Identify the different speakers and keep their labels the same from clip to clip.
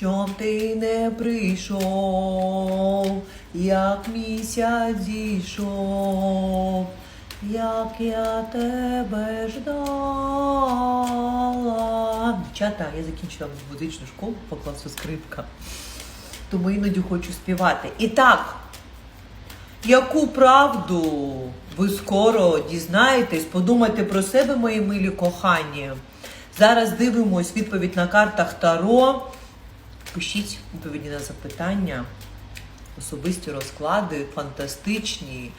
Speaker 1: чом ти не прийшов, як місяць зійшов, як я тебе ждала. Дівчата, я закінчила музичну школу по класу скрипка. Тому іноді хочу співати. І так, яку правду ви скоро дізнаєтесь? Подумайте про себе, мої милі кохані. Зараз дивимось відповідь на картах Таро. Пишіть відповіді на запитання, особисті розклади, фантастичні.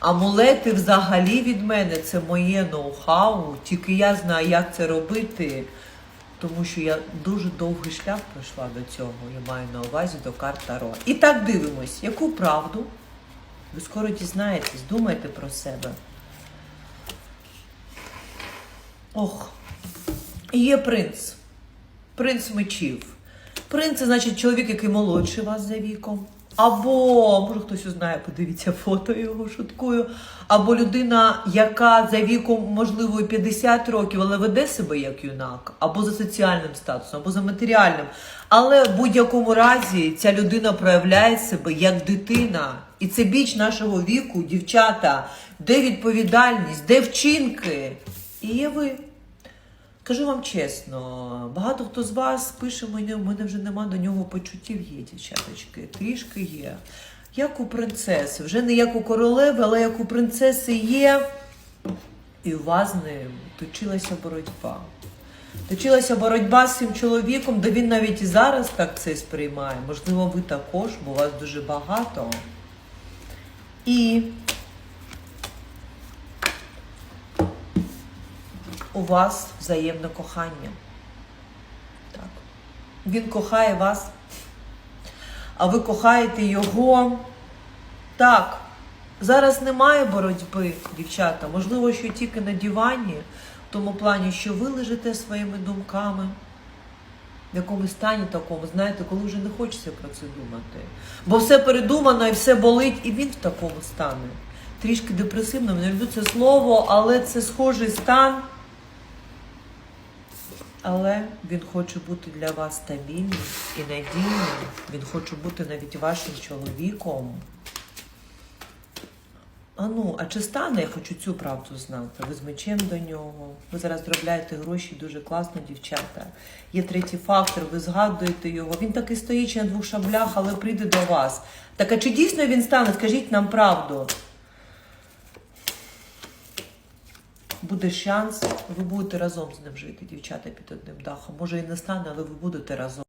Speaker 1: Амулети взагалі від мене це моє ноу-хау. Тільки я знаю, як це робити, тому що я дуже довгий шлях пройшла до цього. Я маю на увазі до карт Таро. І так дивимось, яку правду ви скоро дізнаєтесь, думайте про себе. Ох, є принц. Принц мечів. Принц це значить чоловік, який молодший вас за віком. Або, може хтось знає, подивіться фото його шуткую. Або людина, яка за віком, можливо, 50 років, але веде себе як юнак, або за соціальним статусом, або за матеріальним. Але в будь-якому разі ця людина проявляє себе як дитина. І це біч нашого віку, дівчата, де відповідальність, де вчинки. І є ви. Кажу вам чесно, багато хто з вас пише мені, у мене вже нема до нього почуттів, є, дівчаточки, трішки є. Як у принцеси, вже не як у королеви, але як у принцеси є. І у вас з ним точилася боротьба. Точилася боротьба з цим чоловіком, де він навіть і зараз так це сприймає. Можливо, ви також, бо вас дуже багато. І у вас взаємне кохання. Так. Він кохає вас, а ви кохаєте його. Так. Зараз немає боротьби, дівчата. Можливо, що тільки на дивані, в тому плані, що ви лежите своїми думками. В якомусь стані такому, знаєте, коли вже не хочеться про це думати. Бо все передумано і все болить, і він в такому стані. Трішки депресивно, не люблю це слово, але це схожий стан. Але він хоче бути для вас стабільним і надійним. Він хоче бути навіть вашим чоловіком. А ну, а чи стане, я хочу цю правду знати. Ви з мечем до нього. Ви зараз заробляєте гроші дуже класно, дівчата. Є третій фактор, ви згадуєте його. Він таки стоїть на двох шаблях, але прийде до вас. Так а чи дійсно він стане? Скажіть нам правду. Буде шанс, ви будете разом з ним жити, дівчата, під одним дахом. Може і не стане, але ви будете разом.